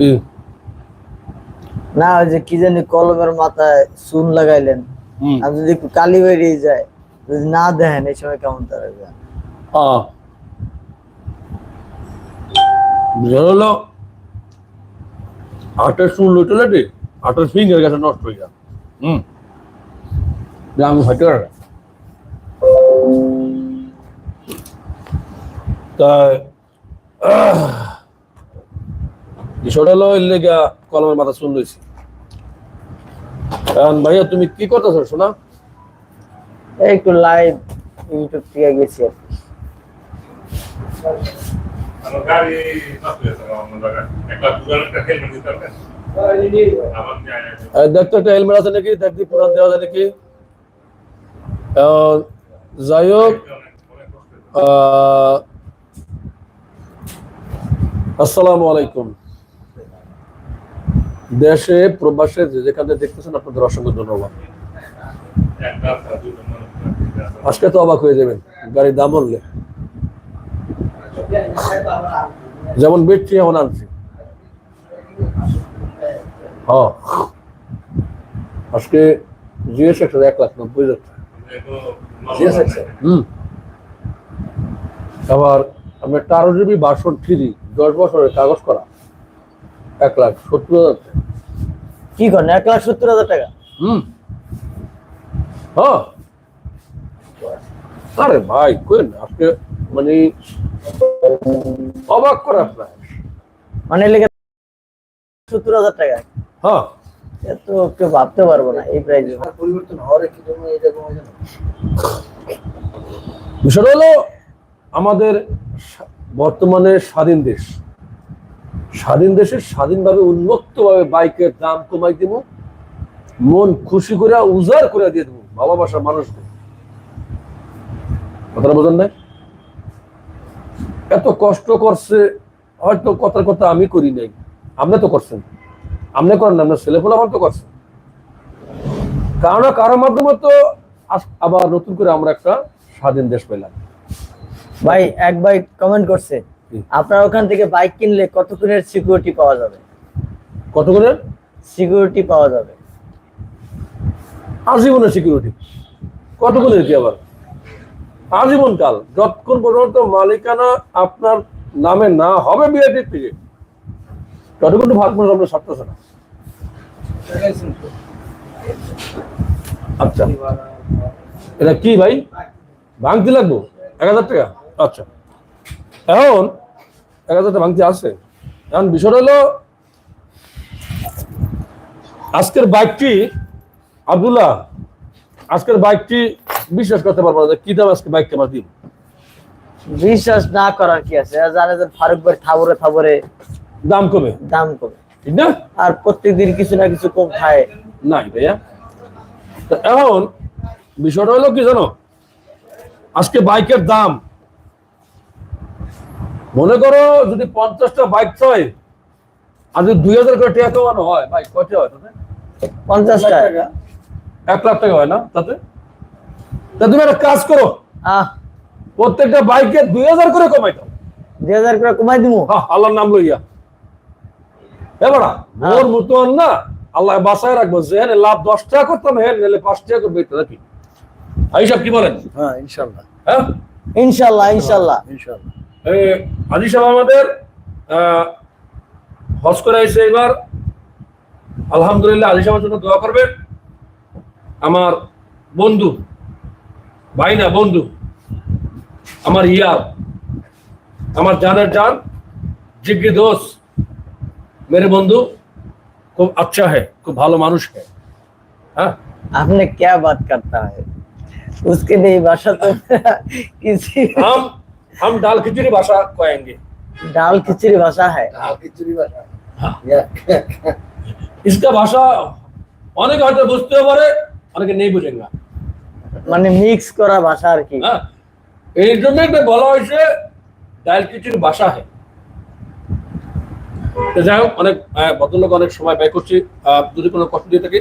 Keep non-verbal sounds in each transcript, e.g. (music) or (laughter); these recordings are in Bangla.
কি না ওই যে কি জানি কলমের মাথায় চুন লাগাইলেন। হুম। আর যদি একটু কালি বেরিয়ে যায় যদি না দেখেন এই সময় কেমন থাকবে আহ বুঝা হলো আটের শুন লুটেলাটি আটের ফিঙ্গার গেছে নষ্ট হয়ে যায় হুম। যে আমি হয়তো তাই আহ, বিষয়টা হলো এর লেগা কলমের মাথা শুন লইছি এখন ভাইয়া তুমি কি করতেছো শোনা এই একটু লাইভ ইউটিউব থেকে গেছি হেলমেট দেখতো একটা আছে নাকি? দেখবি পুরান দেওয়া যায় নাকি? যাই হোক আসসালামু আলাইকুম। দেশে, প্রবাসে যেখানে দেখতেছেন, আপনাদের অসংখ্য ধন্যবাদ। একটা। আজকে তো অবাক হয়ে যাবেন, গাড়ির দাম বললে যেমন বেডটি এমন আনছি। হ্যাঁ। আজকে জিএস একশো, এক লাখ নব্বই হাজার হুম। আবার আমি তেরো জিবি বাসন ফ্রি, দশ বছরের কাগজ করা। এক লাখ সত্তর হাজার টাকা। কি করেন? এক লাখ সত্তর হাজার টাকা? হুম। হ্যাঁ আরে ভাই কেন আজকে মানে অবাক করে আপনার। মানে লেগে সত্তর হাজার টাকা? হ্যাঁ এত কেউ ভাবতে পারব না এই প্রাইজে পরিবর্তন হওয়ার কি জন্য এরকম বিষয়টা হলো আমাদের বর্তমানে স্বাধীন দেশ। স্বাধীন দেশে স্বাধীনভাবে উন্মুক্তভাবে বাইকের দাম কমাই দিব, মন খুশি করে, উজাড় করে দিয়ে দেবো ভালোবাসার মানুষকে কথাটা বোঝেন নাই? এত কষ্ট করছে, হয়তো কথার কথা আমি করি নাই। আপনি তো করছেন। আপনি করেন না, আপনার ছেলে আমার তো করছেন কারও কারোর মাধ্যমে তো আবার নতুন করে আমরা একটা স্বাধীন দেশ পেলাম। ভাই, এক ভাই কমেন্ট করছে? আপনার ওখান থেকে বাইক কিনলে কতক্ষণের সিকিউরিটি পাওয়া যাবে? কত করে সিকিউরিটি পাওয়া যাবে। আজীবনের সিকিউরিটি কত করে কি আবার? আজীবন কাল। যতক্ষণ পর্যন্ত মালিকানা আপনার নামে না হবে বিআইটির থেকে ততক্ষণ ভাগ করে আপনার সারতেছে না। আচ্ছা। এটা কি ভাই? ভাঙতি লাগবো? এক হাজার টাকা? আচ্ছা। এখন এক হাজার টাকা ভাঙতি আছে। এখন বিষয়টা হলো আজকের বাইকটি আব্দুল্লাহ আজকের বাইকটি বিশ্বাস করতে পারব না কি দাম আজকে বাইকটা আমার দিন বিশ্বাস না করার কি আছে? জানে যে ফারুক ভাই থাবরে থাবরে দাম কমে। দাম কমে। ঠিক না? আর প্রত্যেকদিন কিছু না কিছু কম খায়। নাই ভাইয়া। তো এখন বিষয়টা হলো কি জানো? আজকে বাইকের দাম মনে করো যদি পঞ্চাশটা বাইক হয় আর যদি দুই হাজার করে টাকা কমানো হয় বাইক কয়টা হয় তাতে? পঞ্চাশ টাকা। এক লাখ টাকা হয় না তাতে? তা তুমি একটা কাজ করো। প্রত্যেকটা বাইকে দুই হাজার করে কমাই দাও। দুই হাজার করে কমাই দিব হ্যাঁ, আল্লাহর নাম লইয়া। এবারা ওর মতন না আল্লাহ বাসায় রাখব যে হ্যাঁ লাভ দশ টাকা করতাম হ্যাঁ নিলে পাঁচ টাকা করবে এটা নাকি আইসব কি বলেন? হ্যাঁ ইনশাল্লাহ হ্যাঁ? ইনশাল্লাহ ইনশাল্লাহ ইনশাল্লাহ এই আজি সাহেব আমাদের আহ, হজ করে এসে এবার আলহামদুলিল্লাহ আজি সাহেবের জন্য দোয়া করবেন আমার বন্ধু ভাই না বন্ধু আমার ইয়ার আমার জানের জান জিজ্ঞি দোষ মেরে বন্ধু খুব আচ্ছা है খুব ভালো মানুষ है হ্যাঁ आपने क्या बात करता है उसके लिए भाषा तो किसी हम हम दाल खिचड़ी भाषा कहेंगे दाल खिचड़ी भाषा है আর খিচুড়ি বাসা इसका भाषा অনেকে হয়তো বুঝতেও পারে অনেকে নেই বুঝেন না মানে মিক্স করা ভাষা আর কি হ্যাঁ এই জন্যই তো বলা হয়েছে ডাল খিচুড়ির ভাষা হয় তো যাই হোক অনেক আহ, ভদ্রলোক অনেক সময় ব্যয় করছি আহ, যদি কোনো কষ্ট দিয়ে থাকে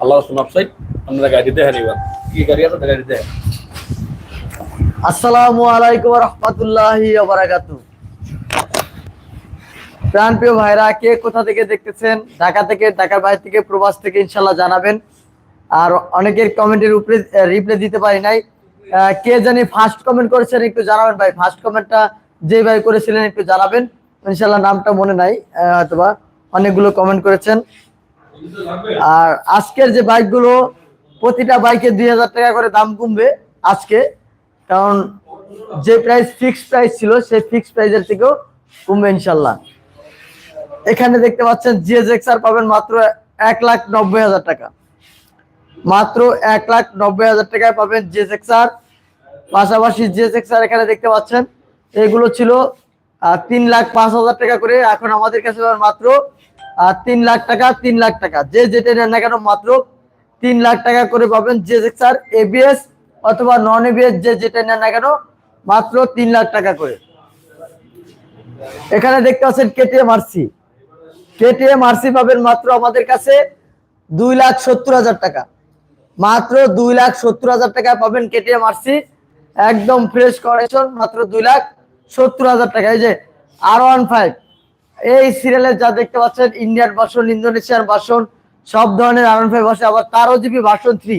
আল্লাহ রসুন আপসাইড আপনারা গাড়ি দেখেন এবার কি গাড়ি আছে গাড়ি দেখেন আসসালামু আলাইকুম রহমতুল্লাহি বারাকাতুহু। প্রাণপ্রিয় ভাইরা, কে কোথা থেকে দেখতেছেন? ঢাকা থেকে, ঢাকার বাইরে থেকে, প্রবাস থেকে ইনশাল্লাহ জানাবেন। আর অনেকের কমেন্টের উপরে রিপ্লাই দিতে পারি নাই। কে জানি ফার্স্ট কমেন্ট করেছেন, একটু জানাবেন ভাই। ফার্স্ট কমেন্টটা যে ভাই করেছিলেন, একটু জানাবেন। ইনশাল্লাহ নামটা মনে নাই হয়তোবা অনেকগুলো কমেন্ট করেছেন। আর আজকের যে বাইকগুলো প্রতিটা বাইকে দুই হাজার টাকা করে দাম কমবে আজকে। কারণ যে প্রাইস ফিক্সড প্রাইস ছিল, সেই ফিক্সড প্রাইসের থেকেও কমবে ইনশাল্লাহ। এখানে দেখতে পাচ্ছেন জিএসএক্স আর পাবেন মাত্র এক লাখ নব্বই হাজার টাকা। মাত্র এক লাখ নব্বই হাজার টাকায় পাবেন জিএসএক্স আর। পাশাপাশি জিএসএক্স আর এখানে দেখতে পাচ্ছেন, এগুলো ছিল তিন লাখ পাঁচ হাজার টাকা করে। এখন আমাদের কাছে মাত্র তিন লাখ টাকা, তিন লাখ টাকা। যে যেটা নেন না কেন, মাত্র তিন লাখ টাকা করে পাবেন জিএসএক্স আর এবিএস অথবা নন এবিএস যে যেটা নেন না কেন, মাত্র তিন লাখ টাকা করে। এখানে দেখতে পাচ্ছেন কেটিএম আরসি কেটিএম আরসি পাবেন মাত্র আমাদের কাছে দুই লাখ সত্তর হাজার টাকা। মাত্র দুই লাখ সত্তর হাজার টাকা পাবেন কেটিএম আরসি একদম ফ্রেশ কন্ডিশন মাত্র দুই লাখ সত্তর হাজার টাকা। এই যে আর ওয়ান ফাইভ এই সিরিয়ালে যা দেখতে পাচ্ছেন ইন্ডিয়ান ভার্সন ইন্দোনেশিয়ান ভার্সন সব ধরনের আর ওয়ান ফাইভ আসে আবার তারও জিবি ভার্সন থ্রি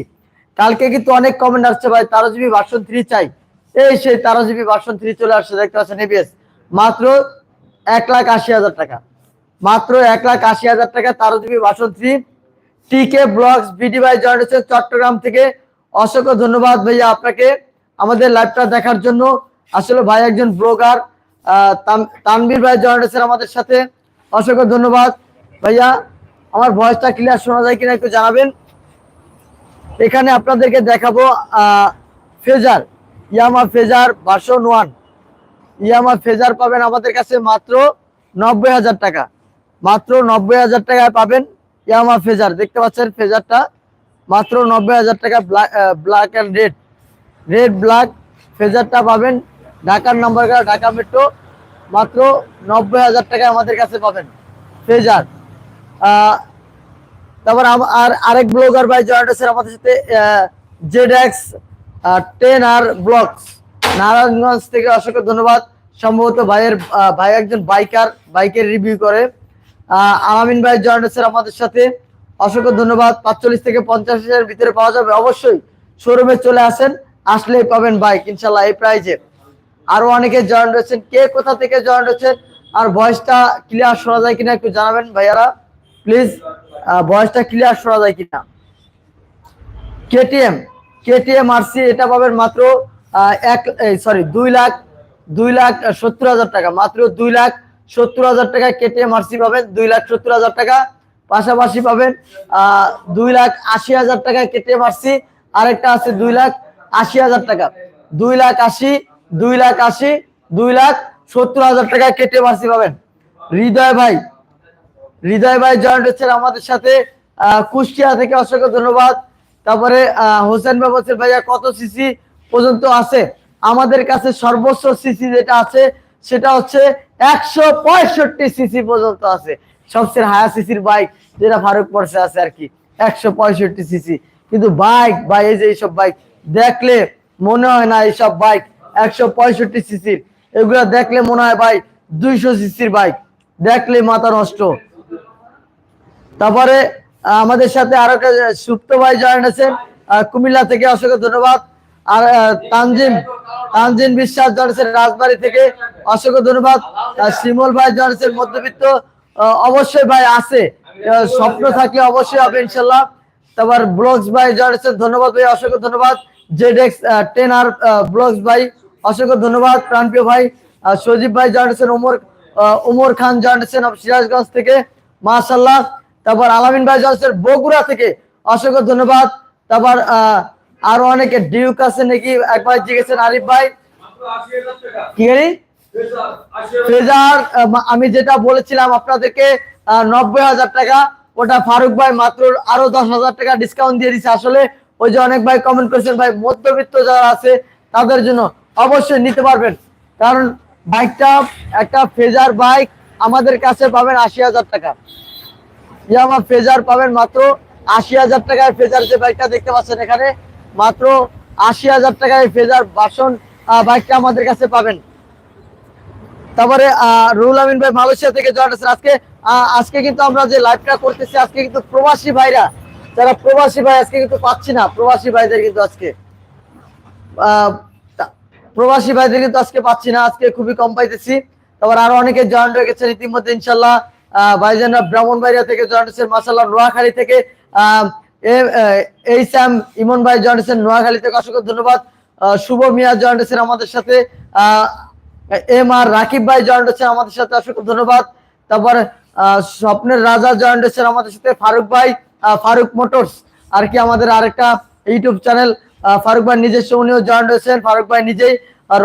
কালকে কিন্তু অনেক কমেন্ট আসছে ভাই তারো জিবি ভার্সন থ্রি চাই। এই সেই তারো জিবি ভার্সন থ্রি চলে আসছে, দেখতে পাচ্ছেন এবিএস মাত্র এক লাখ আশি হাজার টাকা। মাত্র এক লাখ আশি হাজার টাকা তারো GB version three TK vlogs BD ভাই জয়েন হচ্ছে চট্টগ্রাম থেকে অসংখ্য ধন্যবাদ ভাইয়া আপনাকে আমাদের লাইভটা দেখার জন্য। আসলে ভাই একজন ব্লগার তানবীর ভাই জয়েন হচ্ছেন আমাদের সাথে। অসংখ্য ধন্যবাদ ভাইয়া। আমার ভয়েসটা ক্লিয়ার শোনা যায় কিনা একটু জানাবেন। এখানে আপনাদেরকে দেখাবো Fazer, Yamaha Fazer version one Yamaha Fazer পাবেন আমাদের কাছে মাত্র নব্বই হাজার টাকা। মাত্র নব্বই হাজার টাকায় পাবেন ইয়ামা ফেজার। দেখতে পাচ্ছেন ফেজারটা মাত্র নব্বই হাজার টাকা black and red red black ফেজারটা পাবেন ঢাকার নাম্বার ঢাকা মেট্রো মাত্র নব্বই হাজার টাকায় আমাদের কাছে পাবেন ফেজার। তারপর আর আরেক ব্লগার ভাই জয়েন্ট আছে আমাদের সাথে Z X ten R vlogs Narayanganj থেকে অসংখ্য ধন্যবাদ। সম্ভবত ভাইয়ের ভাই একজন বাইকার বাইকের রিভিউ করে। আহ, আলামিন ভাই জয়েন্ট আছে আমাদের সাথে। অসংখ্য ধন্যবাদ। পাঁচচল্লিশ থেকে পঞ্চাশ হাজারের ভিতরে পাওয়া যাবে। অবশ্যই শোরুমে চলে আসেন। আসলেই পাবেন বাইক ইনশাল্লাহ এই প্রাইজে আরও অনেকে জয়েন্ট রয়েছেন কে কোথা থেকে জয়েন্ট রয়েছেন আর ভয়েসটা ক্লিয়ার শোনা যায় কিনা একটু জানাবেন ভাইয়ারা। প্লিজ ভয়েসটা ক্লিয়ার শোনা যায় কিনা? কেটিএম কেটিএম আরসি এটা পাবেন মাত্র এক সরি দুই লাখ দুই লাখ সত্তর হাজার টাকা। মাত্র দুই লাখ সত্তর হাজার টাকা কেটিএম আরসি পাবেন, দুই লাখ সত্তর হাজার টাকা। পাশাপাশি পাবেন দুই লাখ আশি হাজার টাকা কেটিএম আরসি আরেকটা আছে দুই লাখ আশি হাজার টাকা। দুই লাখ আশি, দুই লাখ আশি, দুই লাখ সত্তর হাজার টাকা কেটিএম আরসি পাবেন। হৃদয় ভাই হৃদয় ভাই জয়েন্ট হচ্ছেন আমাদের সাথে। কুষ্টিয়া থেকে অসংখ্য ধন্যবাদ। তারপরে হোসেন ভাই বলছেন ভাইয়া, কত সিসি পর্যন্ত আছে? আমাদের কাছে সর্বোচ্চ সিসি যেটা আছে, সেটা হচ্ছে একশো পঁয়ষট্টি সিসি পর্যন্ত আছে। সবচেয়ে হায়া সিসির বাইক যেটা ফারুক পড়ছে আছে আর কি, একশো পঁয়ষট্টি সিসি কিন্তু বাইক বা এই যে এইসব বাইক, দেখলে মনে হয় না এইসব বাইক একশো পঁয়ষট্টি সিসির এগুলো দেখলে মনে হয়, ভাই, দুইশো সিসির বাইক। দেখলে মাথা নষ্ট। তারপরে আমাদের সাথে আরও সুপ্ত ভাই জয়েন আছেন কুমিল্লা থেকে অসংখ্য ধন্যবাদ। আর তানজিম তানজিম বিশ্বাস জয়েন রাজবাড়ি থেকে অসংখ্য ধন্যবাদ। শিমল ভাই জয়েন মধ্যবিত্ত অবশ্যই ভাই আছে। স্বপ্ন থাকলে অবশ্যই হবে ইনশাল্লাহ। তারপর ব্লগস ভাই জয়েন ধন্যবাদ ভাই, অসংখ্য ধন্যবাদ। Z X ten R vlogs ভাই, অসংখ্য ধন্যবাদ। প্রাণপ্রিয় ভাই সজীব ভাই জয়েন ওমর ওমর খান জয়েন সিরাজগঞ্জ থেকে। মাশাল্লাহ। তারপর আলামিন ভাই আছেন বগুড়া থেকে অসংখ্য ধন্যবাদ। তারপর আরও অনেকে ডিউক আছে নাকি? একবার জিজ্ঞেসেন আরিফ ভাই। কি ফেজার আমি যেটা বলেছিলাম আপনাদেরকে নব্বই হাজার টাকা। ওটা ফারুক ভাই মাত্র আরও দশ হাজার টাকা ডিসকাউন্ট দিয়ে দিচ্ছে আসলে ওই যে অনেক ভাই কমেন্ট করেছেন, ভাই, মধ্যবিত্ত যারা আছে, তাদের জন্য অবশ্যই নিতে পারবেন। কারণ বাইকটা একটা ফেজার বাইক আমাদের কাছে পাবেন আশি হাজার টাকা। ইয়ামা ফেজার পাবেন মাত্র আশি হাজার টাকায় ফেজার যে বাইকটা দেখতে পাচ্ছেন এখানে, মাত্র আশি হাজার টাকায় ফেজার বাসন বাইকটা আমাদের কাছে পাবেন। তারপরে রুহুল আমিন ভাই মালয়েশিয়া থেকে জয়েন আজকে আজকে কিন্তু আমরা যে লাইভটা করতেছি, আজকে কিন্তু প্রবাসী ভাইরা, যারা প্রবাসী ভাই, আজকে কিন্তু পাচ্ছি না, প্রবাসী ভাইদের কিন্তু আজকে। প্রবাসী ভাইদের কিন্তু আজকে পাচ্ছি না, আজকে খুবই কম পাইতেছি। তারপর আরও অনেকে জয়েন হয়ে গেছেন ইতিমধ্যে ইনশাল্লাহ ভাইজানরা ব্রাহ্মণবাড়িয়া থেকে জয়েন হয়েছেন মাসাল্লাহ নোয়াখালী থেকে এই স্যাম ইমন ভাই জয়েন হয়েছেন নোয়াখালী থেকে। অসংখ্য ধন্যবাদ। শুভ মিয়া জয়েন আমাদের সাথে। এম আর রাকিব ভাই জয়েন আমাদের সাথে, অসংখ্য ধন্যবাদ। তারপর স্বপ্নের রাজা জয়েন হয়েছেন আমাদের সাথে, ফারুক ভাই ফারুক মোটরস। আর কি আমাদের আরেকটা ইউটিউব চ্যানেল ফারুক ভাই নিজের উনিও জয়েন হয়েছেন। ফারুক ভাই নিজেই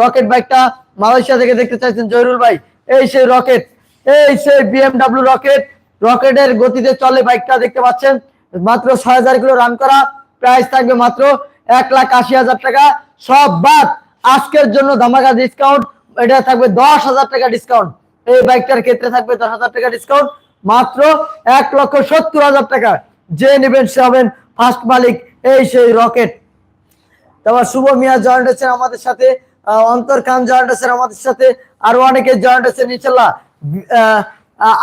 রকেট বাইকটা মালয়েশিয়া থেকে দেখতে চাইছেন জহিরুল ভাই। এই সেই রকেট এই সেই বিএমডাব্লিউ রকেট রকেটের গতিতে চলে বাইকটা দেখতে পাচ্ছেন। মাত্র ছয় হাজার কিলো রান করা প্রাইস থাকবে মাত্র এক লাখ আশি হাজার টাকা। সব বাদ, আজকের জন্য ধামাকা ডিসকাউন্ট এটা থাকবে দশ হাজার টাকা ডিসকাউন্ট এই বাইকটার ক্ষেত্রে থাকবে দশ হাজার টাকা ডিসকাউন্ট মাত্র এক লক্ষ সত্তর হাজার টাকা। যে নেবেন সে হবেন ফার্স্ট মালিক এই সেই রকেট তারপর শুভ মিয়া জয়েন্ট হচ্ছেন আমাদের সাথে অন্তর খান জয়েন্ট হচ্ছেন আমাদের সাথে, আরও অনেকে জয়েন্ট হচ্ছেন ইনশাল্লাহ।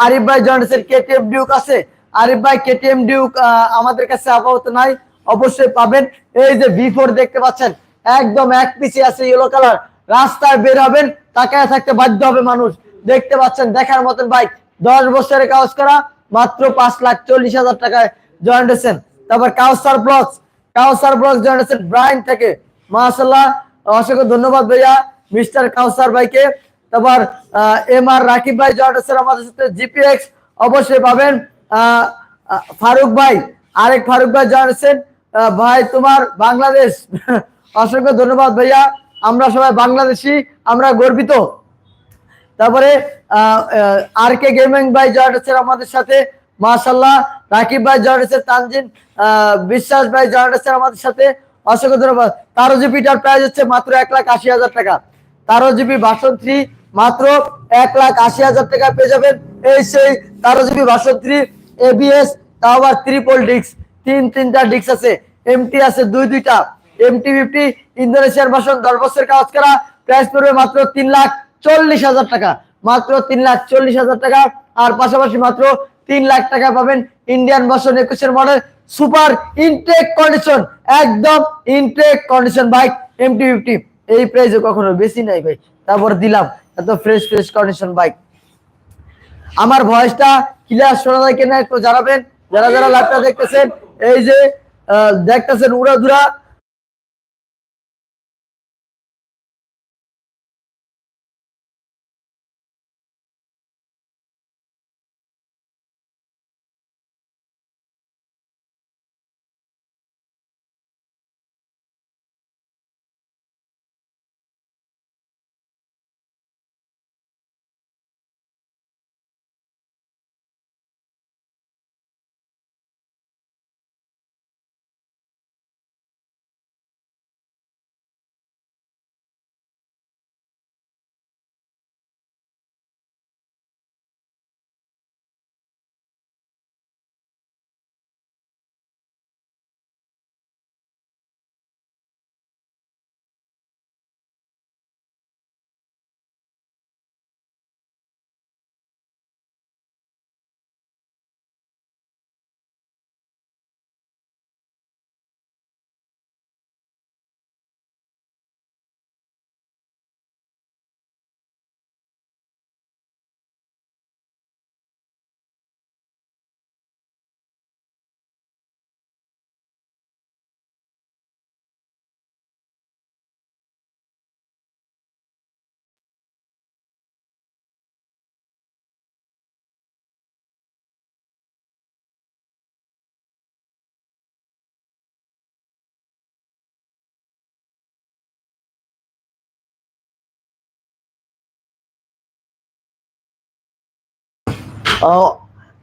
আরিফ ভাই হচ্ছেন কেটিএম ডিউক আছে। আরিফ ভাই কেটিএম ডিউক আমাদের কাছে আপাতত নাই। অবশ্যই পাবেন। এই যে ভি ফোর দেখতে পাচ্ছেন, একদম এক পিছে আছে ইয়েলো কালার রাস্তায় বের হবেন, তাকায় থাকতে বাধ্য হবে মানুষ। দেখতে পাচ্ছেন, দেখার মতন বাইক দশ বছরের কাজ করা, মাত্র পাঁচ লাখ চল্লিশ হাজার টাকায় জয়েন্ট হচ্ছেন তারপর Kawsar vlog Kawsar vlog join হচ্ছেন ব্রাইন থেকে। মাশাল্লাহ অসংখ্য ধন্যবাদ ভাইয়া। মিস্টার কাউসার ভাইকে তারপর এম আর রাকিব ভাই জয়েন হচ্ছেন আমাদের সাথে জিপিএক্স অবশ্যই পাবেন। ফারুক ভাই, আরেক ফারুক ভাই জয়েন ভাই, তোমার বাংলাদেশ, (laughs) অসংখ্য ধন্যবাদ ভাইয়া। আমরা সবাই বাংলাদেশি, আমরা গর্বিত। তারপরে আর কে গেমিং ভাই জয়েন হচ্ছেন আমাদের সাথে। মাশাল্লাহ রাকিব ভাই জয়েন হচ্ছেন তানজিন বিশ্বাস ভাই জয়েন হচ্ছেন আমাদের সাথে। অসংখ্য ধন্যবাদ। তারো জিবিটার প্রাইস হচ্ছে মাত্র এক লাখ আশি হাজার টাকা। তারো জিবি ভাষণ থ্রি মাত্র এক লাখ আশি হাজার টাকা পেয়ে যাবেন। এই সেই তারো জিবি থ্রি এবিএস তাও আবার ত্রিপল ডিস্ক তিন তিনটা ডিস্ক আছে এমটি আছে দুই দুইটা এমটি ফিফটি ইন্দোনেশিয়ার ভাষণ দশ বছর কাজ করা প্রাইস পড়বে মাত্র তিন লাখ চল্লিশ হাজার টাকা। মাত্র তিন লাখ চল্লিশ হাজার টাকা, আর পাশাপাশি মাত্র তিন লাখ টাকা পাবেন ইন্ডিয়ান ভার্সন একুশের মডেল সুপার ইনটেক কন্ডিশন একদম intact condition bike MT fifty এই প্রাইসে কখনো বেশি নাই, ভাই। তারপর দিলাম এত ফ্রেশ ফ্রেশ কন্ডিশন বাইক আমার ভয়েসটা ক্লিয়ার শোনা যায় কিনা একটু জানাবেন? যারা যারা লাইভটা দেখতেছেন, এই যে দেখতেছেন উড়াধুরা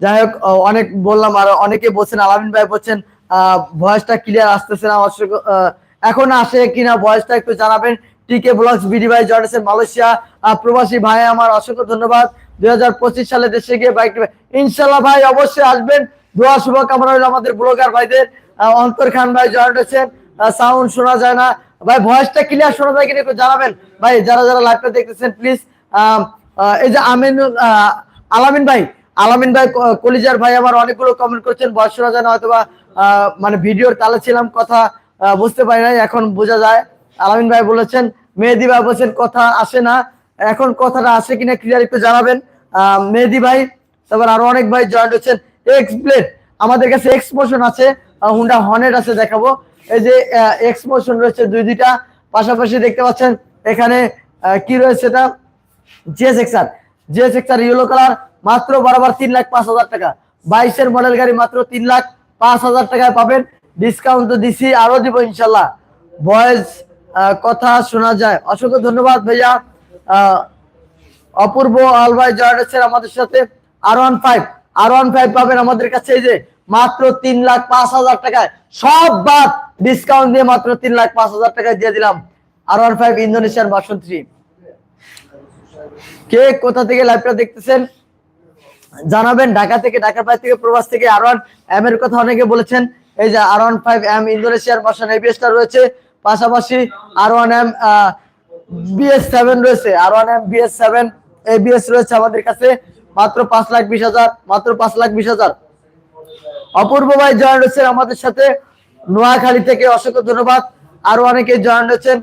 যাই হোক অনেক বললাম আর অনেকে বলছেন, আলামিন ভাই বলছেন ভয়েসটা ক্লিয়ার আসতেছে না এখন আসে কিনা ভয়েসটা একটু জানাবেন। টিকে ব্লগস বিডি ভাই জয়েন মালয়েশিয়া প্রবাসী ভাই আমার অসংখ্য ধন্যবাদ। দু হাজার পঁচিশ সালে দেশে গিয়ে বাইক ইনশাল্লাহ ভাই, অবশ্যই আসবেন। দোয়া, শুভকামনা রইল আমাদের ব্লগার ভাইদের। অন্তর খান ভাই হয়েছেন সাউন্ড শোনা যায় না। ভাই ভয়েসটা ক্লিয়ার শোনা যায় কিনা একটু জানাবেন। ভাই, যারা যারা লাইভটা দেখতেছেন প্লিজ এই যে আমিনুল আলামিন ভাই আলামিন ভাই কলিজার ভাই আমার অনেকগুলো কমেন্ট করছেন বয়সরা জানা হয়তো বা মানে ভিডিওর তালে ছিলাম, কথা বুঝতে পারি নাই, এখন বোঝা যায়। আলামিন ভাই বলেছেন, মেহেদি ভাই বলছেন, কথা আসে না। এখন কথাটা আসে কিনা ক্লিয়ার একটু জানাবেন। মেহেদি ভাই, তারপর আরও অনেক ভাই জয়েন্ট হচ্ছেন। এক্স ব্লেড আমাদের কাছে এক্স মোশন আছে হুন্ডা হর্নেট আছে দেখাবো। এই যে এক্স মোশন রয়েছে দুই দুইটা, পাশাপাশি দেখতে পাচ্ছেন, এখানে কি রয়েছে এটা? Gixxer Gixxer yellow colour মাত্র বরাবর তিন লাখ পাঁচ হাজার টাকা। বাইশের মডেল গাড়ি মাত্র তিন লাখ পাঁচ হাজার টাকায় পাবেন। ডিসকাউন্ট তো দিছি, আরও দিব ইনশাল্লাহ। ভয়েস কথা শোনা যায়। অসংখ্য ধন্যবাদ ভাইয়া। অপূর্ব আলভাই হচ্ছেন আমাদের সাথে। R one five R one five পাবেন আমাদের কাছে যে মাত্র তিন লাখ পাঁচ হাজার টাকায়। সব বাদ ডিসকাউন্ট দিয়ে মাত্র তিন লাখ পাঁচ হাজার টাকায় দিয়ে দিলাম। R one five Indonesian version three K কোথা থেকে লাইভটা দেখতেছেন? জানাবেন। ঢাকা থেকে, ঢাকার বাইরে থেকে, প্রবাস থেকে আর ওয়ান এম এর কথা অনেকে বলেছেন। এই যে আর ওয়ান ফাইভ এম ইন্দোনেশিয়ার ভার্সন এবিএসটা রয়েছে। পাশাপাশি R one M BS seven রয়েছে। R one M, BS seven ABS রয়েছে আমাদের কাছে। মাত্র পাঁচ লাখ বিশ হাজার, মাত্র পাঁচ লাখ বিশ হাজার। অপূর্ব ভাই জয়েন হচ্ছেন আমাদের সাথে। নোয়াখালী থেকে অসংখ্য ধন্যবাদ। আরও অনেকে জয়েন হচ্ছেন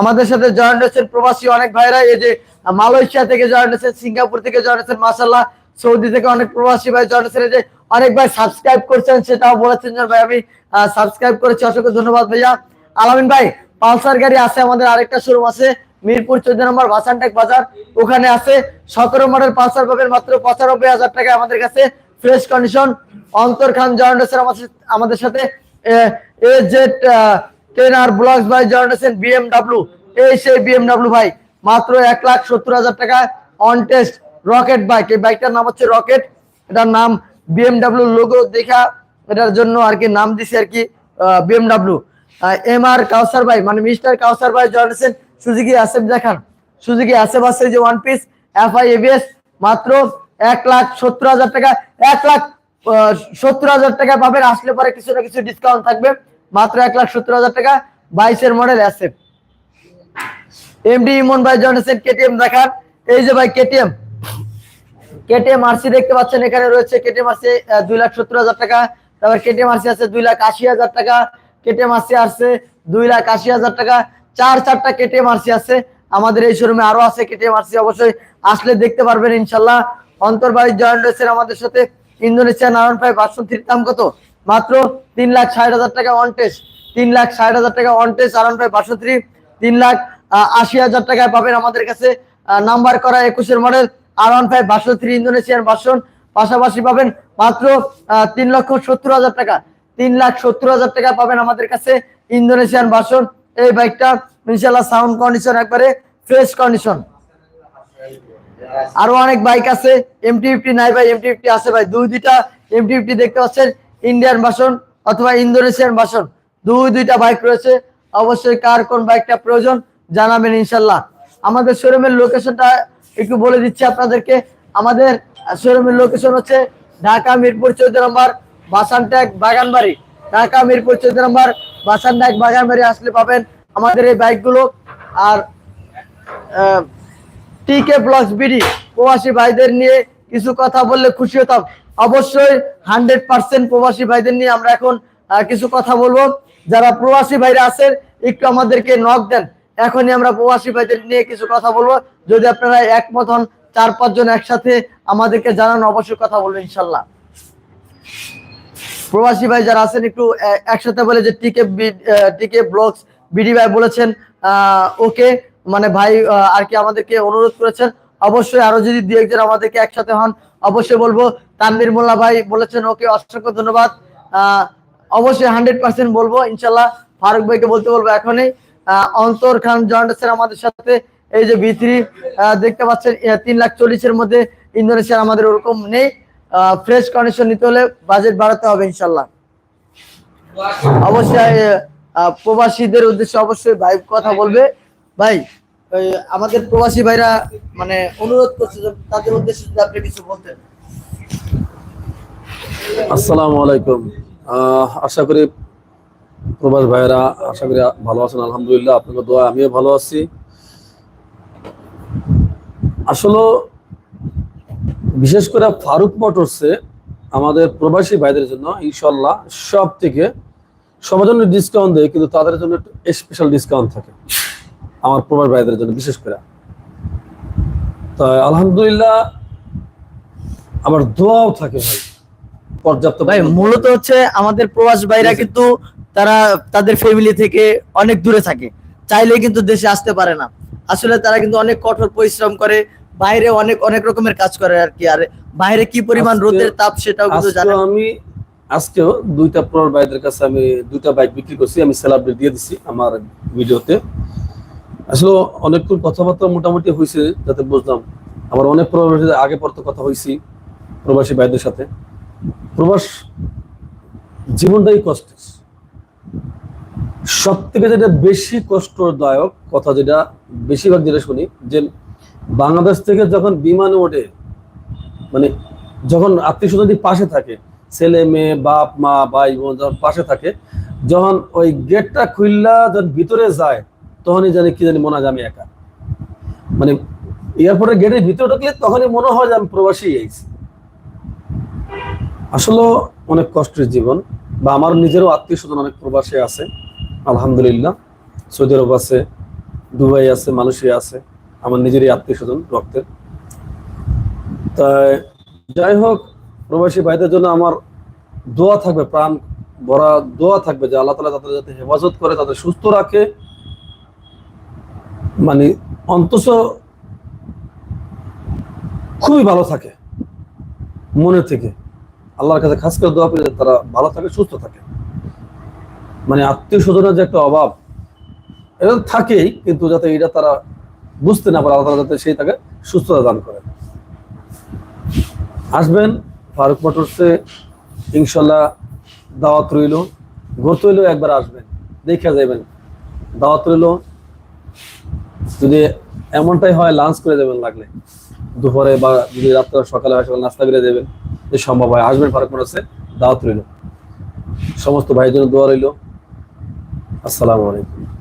আমাদের সাথে জয়েন হচ্ছেন প্রবাসী অনেক ভাইরা। এই যে মালয়েশিয়া থেকে জয়েন হচ্ছেন সিঙ্গাপুর থেকে জয়েন হচ্ছেন মাসাল্লাহ সৌদি থেকে অনেক প্রবাসী ভাই জয়েন এই যে অনেক ভাই সাবস্ক্রাইব করছেন, সেটাও বলেছেন যে ভাই আমি সাবস্ক্রাইব করেছি, অসংখ্য ধন্যবাদ ভাইয়া। আলামিন ভাই, পালসার গাড়ি আছে আমাদের আরেকটা শোরুম আছে, মিরপুর চোদ্দ নম্বর বাসানটেক বাজার। ওখানে আছে সতেরো মডেল পালসার পাবেন মাত্র পঁচানব্বই হাজার টাকা আমাদের কাছে ফ্রেশ কন্ডিশন অন্তর খান জয়েন হচ্ছেন আমাদের সাথে A Z ten R blocks ভাই জয়েন হচ্ছেন বিএমডাব্লিউ এই সেই বিএমডাব্লিউ ভাই। মাত্র এক লাখ সত্তর হাজার টাকা অন টেস্ট রকেট বাইক এই বাইকটার নাম হচ্ছে রকেট এটার নাম বিএমডাব্লিউ লোগো দেখা। এটার জন্য আর কি নাম দিছে আর কি বিএমডাব্লিউ এম আর কাউসার ভাই মানে মিস্টার কাউসার ভাই জয়েন হচ্ছেন সুজুকি আসেফ দেখান। সুজুকি আসেফ আছে যে one piece F I ABS মাত্র এক লাখ সত্তর হাজার টাকা। এক লাখ সত্তর হাজার টাকা পাবেন। আসলে পরে কিছু না কিছু ডিসকাউন্ট থাকবে। মাত্র এক লাখ সত্তর হাজার টাকা। বাইশের মডেল অ্যাসেপ এমডি ইমন ভাই জয়েন কেটিএম দেখান এই যে ভাই কেটিএম কেটিএম আরসি দেখতে পাচ্ছেন, এখানে রয়েছে কেটিএম আরসি দুই লাখ সত্তর হাজার টাকা। তারপর কেটিএম আরসি আছে দুই লাখ আশি হাজার টাকা। কেটিএম আরসি আছে দুই লাখ আশি হাজার টাকা। চার চারটা কেটিএম আরসি আছে। আমাদের এই শোরুমে আরও আছে কেটিএম আরসি অবশ্যই আসলে দেখতে পারবেন ইনশাল্লাহ। অন্তর্বাড়ি জয়েন রয়েছেন আমাদের সাথে ইন্দোনেশিয়া নারায়ণ ফাইভ ভার্সন থ্রির দাম কত? মাত্র তিন লাখ ষাট হাজার টাকা অন টেস্ট তিন লাখ ষাট হাজার টাকা অন টেস্ট নারায়ণ ফাইভ ভার্সন থ্রি তিন লাখ আশি হাজার টাকায় পাবেন আমাদের কাছে নাম্বার করা একুশের মডেল আর one five version three Indonesian version পাশাপাশি পাবেন মাত্র তিন লক্ষ সত্তর হাজার টাকা। তিন লাখ সত্তর হাজার টাকা পাবেন আমাদের কাছে ইন্দোনেশিয়ান ভার্সন এই বাইকটা ইনশাল্লাহ সাউন্ড কন্ডিশন একবারে ফ্রেশ কন্ডিশন আরও অনেক বাইক আছে এমটি ফিফটি নাই ভাই এমটি ফিফটি আছে ভাই। দুই দুইটা এমটি ফিফটি দেখতে পাচ্ছেন ইন্ডিয়ান ভার্সন অথবা ইন্দোনেশিয়ান ভার্সন দুই দুইটা বাইক রয়েছে। অবশ্যই কার কোন বাইকটা প্রয়োজন জানাবেন ইনশাল্লাহ। আমাদের শোরুমের লোকেশনটা একটু বলে দিচ্ছি আপনাদেরকে। আমাদের শোরুমের লোকেশন হচ্ছে ঢাকা মিরপুর চৌদ্দ নম্বর বাসানট্যাক বাগানবাড়ি। ঢাকা মিরপুর চৌদ্দ নম্বর বাসানট্যাক বাগানবাড়ি আসলে পাবেন আমাদের এই বাইকগুলো। আর টিকে ব্লগস বিডি প্রবাসী ভাইদের নিয়ে কিছু কথা বললে খুশি হতাম। অবশ্যই হান্ড্রেড পার্সেন্ট প্রবাসী ভাইদের নিয়ে আমরা এখন কিছু কথা বলব। যারা প্রবাসী ভাইরা আছেন, একটু আমাদেরকে নক দেন। এখনই আমরা প্রবাসী ভাইদের নিয়ে কিছু কথা বলব। যদি আপনারা একমত হন, চার পাঁচজন একসাথে আমাদেরকে জানান, অবশ্যই কথা বলব ইনশাল্লাহ। প্রবাসী ভাই যারা আছেন, একটু একসাথে বলে যে টিকে টিকে ব্লগস, বিডি ভাই বলেছেন ওকে মানে ভাই আর কি আমাদেরকে অনুরোধ করেছেন। অবশ্যই আরও যদি দু একজন আমাদেরকে একসাথে হন, অবশ্যই বলব। তানভীর মোল্লা ভাই বলেছেন, ওকে অসংখ্য ধন্যবাদ। অবশ্যই হান্ড্রেড পার্সেন্ট বলব, ইনশাল্লাহ। ফারুক ভাইকে বলতে বলব এখনই। অন্তর খান জয়েন্ট আছেন আমাদের সাথে, এই যে বি থ্রি দেখতে পাচ্ছেন তিন লাখ চল্লিশের মধ্যে ইন্দোনেশিয়ার আমাদের ওরকম নেই। ফ্রেশ কন্ডিশন নিতে হলে বাজেট বাড়াতে হবে ইনশাল্লাহ। অবশ্যই প্রবাসীদের উদ্দেশ্যে অবশ্যই ভাই কথা বলবে। ভাই আমাদের প্রবাসী ভাইরা মানে অনুরোধ করছে তাদের উদ্দেশ্যে যদি আপনি কিছু বলতেন। আসসালামু আলাইকুম। আশা করি প্রবাস ভাইয়েরা আশা করি ভালো আছেন আলহামদুলিল্লাহ। আপনাকে দোয়া আমিও ভালো আছি। আসলে বিশেষ করে ফারুক মোটরসে আমাদের প্রবাসী ভাইদের জন্য ইনশাল্লাহ সব থেকে সবার জন্য ডিসকাউন্ট দেয় কিন্তু তাদের জন্য একটু স্পেশাল ডিসকাউন্ট থাকে আমার প্রবাসী ভাইদের জন্য বিশেষ করে। তাই আলহামদুলিল্লাহ আমার দোয়াও থাকে ভাই পর্যাপ্ত ভাই মূলত হচ্ছে আমাদের প্রবাস ভাইরা। কিন্তু তারা তাদের ফ্যামিলি থেকে অনেক দূরে থাকে। চাইলে কিন্তু দেশে আসতে পারে না। আসলে তারা কিন্তু অনেক কঠোর পরিশ্রম করে বাইরে অনেক অনেক রকমের কাজ করে আর কি। আর বাইরে কি পরিমাণ রোদের তাপ সেটাও কিন্তু জানেন। আমি আজকেও দুইটা প্রর ভাইদের কাছে আমি দুইটা বাইক বিক্রি করছি। আমি সেল দিয়ে দিছি আমার ভিডিওতে আসলে অনেকক্ষণ কথাবার্তা মোটামুটি হয়েছে যাতে বুঝলাম। আমার অনেক প্রবাসী আগে পর তো কথা হয়েছি প্রবাসী ভাইদের সাথে। প্রবাস জীবনটাই কষ্টের। সব থেকে যেটা বেশি কষ্টদায়ক কথা যেটা বেশিরভাগ যেটা শুনি, যে বাংলাদেশ থেকে যখন বিমানে ওঠে মানে যখন আত্মীয় স্বজন পাশে থাকে, ছেলে মেয়ে, বাপ, মা, ভাই, বোন যখন পাশে থাকে, যখন ওই গেটটা খুললা যখন ভিতরে যায়, তখনই জানি কি জানি মনে হয় আমি একা। মানে এয়ারপোর্টের গেটের ভিতরে ঢুকলে তখনই মনে হয় যে আমি প্রবাসী আইছি আসলে অনেক কষ্টের জীবন, বা আমার নিজেরও আত্মীয় স্বজন অনেক প্রবাসী আছে। আলহামদুলিল্লাহ। সৌদি আরব আছে, দুবাই আছে, মালয়েশিয়া আছে, আমার নিজেরই আত্মীয় স্বজন রক্তের। তাই যাই হোক, প্রবাসী ভাইদের জন্য আমার দোয়া থাকবে, প্রাণ ভরা দোয়া থাকবে যে আল্লাহ তালা তাদের যাতে হেফাজত করে, তাদের সুস্থ রাখে। মানে অন্তত খুবই ভালো থাকে মনে থেকে। আল্লাহর কাছে খাস করে দোয়া করে তারা ভালো থাকে, সুস্থ থাকে। মানে আত্মীয় স্বজনের যে একটা অভাব, এটা থাকেই, কিন্তু যাতে এটা তারা বুঝতে না পারে তাআলা যাতে সেই তাকে সুস্থতা দান করে আসবেন, ফারুক মোটরসে ইনশাল্লাহ দাওয়াত রইল। ঘুরতে হইলেও একবার আসবেন, দেখে যাবেন দাওয়াত রইল। যদি এমনটাই হয়, লাঞ্চ করে যাবেন লাগলে। দুপুরে বা যদি রাত্রে, সকালে হয়, সকালে নাস্তা করে দেবেন যে সম্ভব হয়, আসবেন ফারুক মোটরসে, দাওয়াত রইল। সমস্ত ভাইয়ের জন্য দোয়া রইল। আসসালামু আলাইকুম।